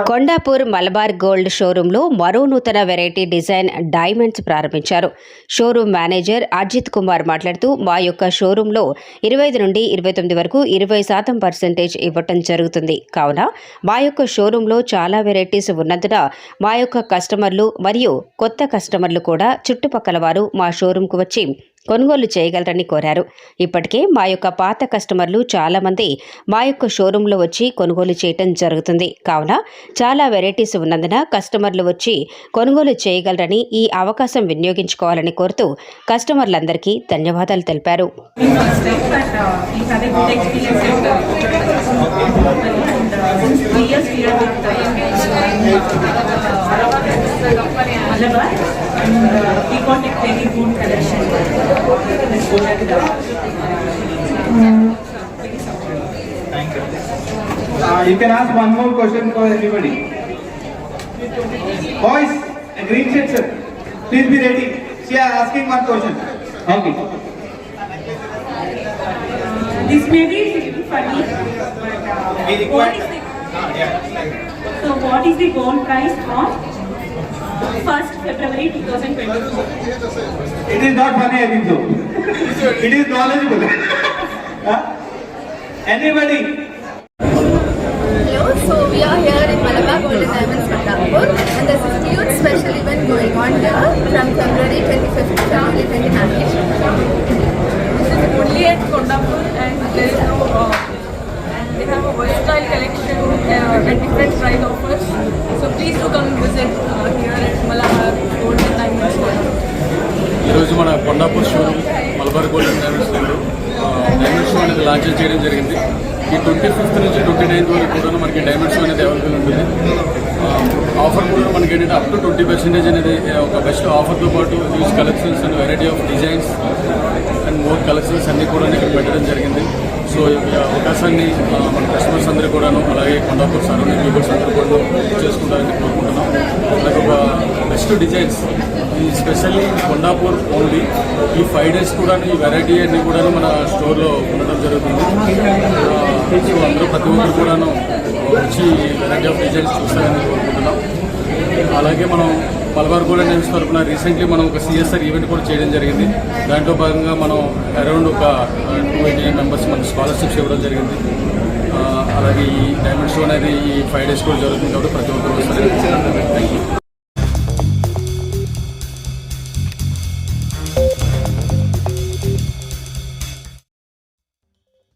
Kondapur Malabar gold షోరూంలో మరో నూతన వెరైటీ డిజైన్ డైమండ్స్ ప్రారంభించారు. షోరూం మేనేజర్ అజిత్ కుమార్ మాట్లాడుతూ మా యొక్క షోరూంలో ఇరవై ఐదు నుండి ఇరవై తొమ్మిది వరకు ఇరవై శాతం పర్సెంటేజ్ ఇవ్వటం జరుగుతుంది. కావున మా యొక్క షోరూంలో చాలా వెరైటీస్ ఉన్నందున మా యొక్క కస్టమర్లు మరియు కొత్త కస్టమర్లు కూడా చుట్టుపక్కల వారు మా షోరూంకు వచ్చి కొనుగోలు చేయగలరని కోరారు. ఇప్పటికే మా యొక్క పాత కస్టమర్లు చాలామంది మా యొక్క షోరూంలో వచ్చి కొనుగోలు చేయటం జరుగుతుంది. కావున చాలా వెరైటీస్ ఉన్నందున కస్టమర్లు వచ్చి కొనుగోలు చేయగలరని ఈ అవకాశం వినియోగించుకోవాలని కోరుతూ కస్టమర్లందరికీ ధన్యవాదాలు తెలిపారు. First time, but uh, we Uh, you can ask one more question for everybody. Boys, a green shirt, sir. Please be ready. She are asking one question. Okay. This may be funny, but uh, We what is the, Ah, yeah. so what is the gold price uh, first February 2022? It is not funny, I think so. it is knowledgeable. Anybody? Hello, so we are here in Malabar Golden Diamonds, Kandapur, and there's a huge special event going on here from February 25th to February 29th. This is only at Kondapur and there is no, uh, and they have a versatile collection uh, and different price offers. So please do come visit uh, Malabar golden diamond show అనేది launch చేయడం జరిగింది. ఈ twenty fifth నుంచి twenty ninth వరకు కూడా మనకి diamond show అనేది available ఉంటుంది. ఆఫర్ కూడా మనకి ఏంటంటే అప్ టు ట్వంటీ పర్సెంటేజ్ అనేది ఒక బెస్ట్ ఆఫర్తో పాటు news collections and variety of designs and more collections అన్నీ కూడా ఇక్కడ పెట్టడం జరిగింది. సో ఈ అవకాశాన్ని మన కస్టమర్స్ అందరూ కూడాను అలాగే కొండాపూర్ సరౌండింగ్ పీపుల్స్ అందరూ కూడా చేసుకుంటారని కోరుకుంటున్నాం అలాగే ఒక బెస్ట్ డిజైన్స్ ఈ స్పెషల్లీ కొండాపూర్ ఓన్లీ ఈ ఫైవ్ డేస్ కూడా ఈ వెరైటీ అన్ని కూడా మన స్టోర్లో ఉండడం జరుగుతుంది. సో అందరూ ప్రతి ఒక్కరు కూడాను వచ్చి వెరైటీ ఆఫ్ డిజైన్స్ చూస్తారని కోరుకుంటున్నాం. అలాగే మనం మలబార్ గోల్డ్ నేమ్స్ తరఫున రీసెంట్లీ మనం ఒక సిఎస్ఆర్ ఈవెంట్ కూడా చేయడం జరిగింది. దాంట్లో భాగంగా మనం అరౌండ్ ఒక టూ ఎయిటీ మెంబర్స్ మనం స్కాలర్షిప్స్ ఇవ్వడం జరిగింది. అలాగే ఈ డైమండ్ షో అనేది ఈ ఫైవ్ డేస్ కూడా జరుగుతుంది కాబట్టి ప్రతి ఒక్కరు థ్యాంక్ యూ